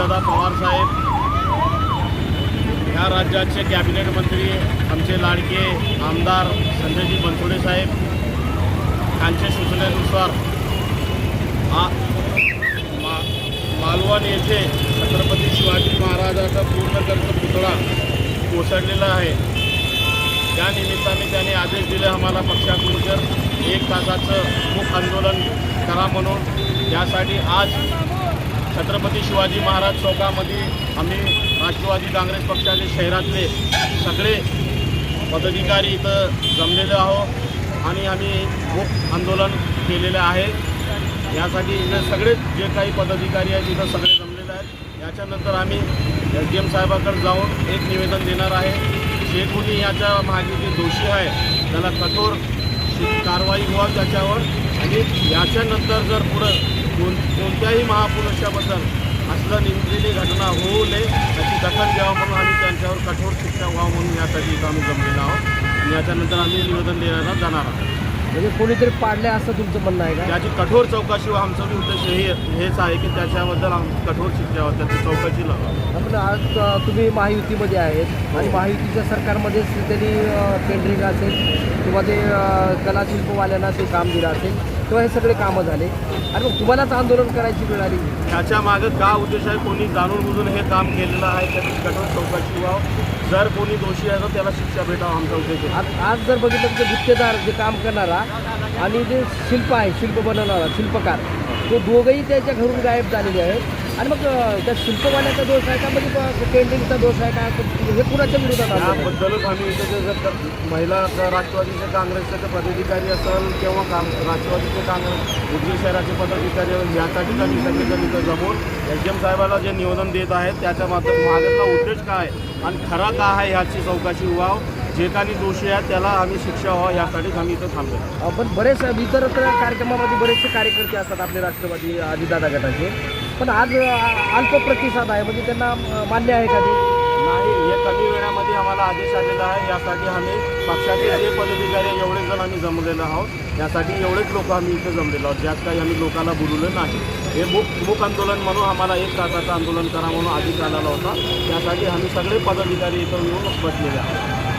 अजितदादा पवार साहेब ह्या राज्याचे कॅबिनेट मंत्री आमचे लाडके आमदार संजयजी बनसोडे साहेब यांच्या सूचनेनुसार आ मा मालवण येथे छत्रपती शिवाजी महाराजाचा पूर्णकर्ष पुतळा कोसळलेला आहे. त्या निमित्ताने त्यांनी आदेश दिले आम्हाला पक्षाकडून तर एक तासाचं मुख आंदोलन करा म्हणून. यासाठी आज छत्रपती शिवाजी महाराज चौकामध्ये आम्ही राष्ट्रवादी काँग्रेस पक्षाचे शहरातले सगळे पदाधिकारी इथं जमलेले आहोत आणि आम्ही खूप आंदोलन केलेलं आहे. यासाठी इथं सगळे जे काही पदाधिकारी आहेत इथं सगळे जमलेले आहेत. याच्यानंतर आम्ही एस डी एम साहेबाकडे जाऊन एक निवेदन देणार आहे. जे कोणी याच्या मागे जे दोषी आहे त्याला कठोर कारवाई व्हावी त्याच्यावर. आणि याच्यानंतर जर पुढं कोण कोणत्याही महापुरुषाबद्दल असलं निंदलेली घटना होऊ नये त्याची दखल घ्यावं म्हणून आम्ही त्यांच्यावर कठोर शिक्षा व्हावं म्हणून यासाठी इथं आम्ही जमलेलो आहोत. आणि याच्यानंतर आम्ही निवेदन द्यायला जाणार आहोत. म्हणजे कोणीतरी पाडले असं तुमचं म्हणणं आहे का? त्याची कठोर चौकशी आमचा बी उद्देश हे हेच आहे की त्याच्याबद्दल आम कठोर शिक्षा व्हावी, त्याची चौकशी लावा आपण आज अ, तुम्ही महायुतीमध्ये आहेत आणि महायुतीच्या सरकारमध्येच त्यांनी टेंडरिंग असेल किंवा ते अ, कलाशिल्पवाल्यांना ते काम दिलं असेल. किंवा हे सगळे कामं झाले. आणि मग तुम्हालाच आंदोलन करायची वेळ आली. त्याच्या मागं का उद्देश आहे कोणी जाणून बुजून हे काम केलेलं आहे त्याची कठोर चौकशी व्हावं जर कोणी दोषी आहे तर त्याला शिक्षा भेटावं आमचा उद्देश आहे आज आज जर बघितलं तर गुत्तेदार जे काम करणारा आणि जे शिल्प आहे शिल्प बनवणारा शिल्पकार तो दोघंही त्याच्या घरून गायब झालेले आहेत. आणि मग त्या शिल्पवाल्याचा दोष आहे का? म्हणजे पेंटिंगचा दोष आहे का? हे कुणाच्या विरोधात? त्याबद्दलच आम्ही इथे जे जर का महिला राष्ट्रवादीचे काँग्रेसचे पदाधिकारी असेल किंवा काम राष्ट्रवादीचे काँग्रेस उजनी शहराचे पदाधिकारी असेल यासाठीच आम्ही सगळेजण इथं जमून डी एम साहेबाला जे निवेदन देत आहेत त्याच्या माध्यम मागचा उद्देश काय आहे? आणि खरा काय आहे ह्याची चौकशी व्हावं? जे काही दोषी आहेत त्याला आम्ही शिक्षा व्हावं यासाठीच आम्ही इथं थांबलो. आपण बरेच इतरत्र कार्यक्रमामध्ये बरेचसे कार्यकर्ते असतात आपले राष्ट्रवादी अजितदादा गटाचे. पण आज अल्प प्रतिसाद आहे. म्हणजे त्यांना मान्य आहे का ते? नाही हे कमी वेळामध्ये आम्हाला आदेश आलेला आहे. यासाठी आम्ही पक्षाचे जे पदाधिकारी एवढे जण आम्ही जमलेलो आहोत. यासाठी एवढेच लोक आम्ही इथे जमलेलो आहोत. ज्यात काही आम्ही लोकांना बोलवलं नाही. हे मूक मूक आंदोलन म्हणून आम्हाला एक तासाचं आंदोलन करा म्हणून आदेश आलेला होता. त्यासाठी आम्ही सगळे पदाधिकारी इथं येऊन बसलेले आहोत.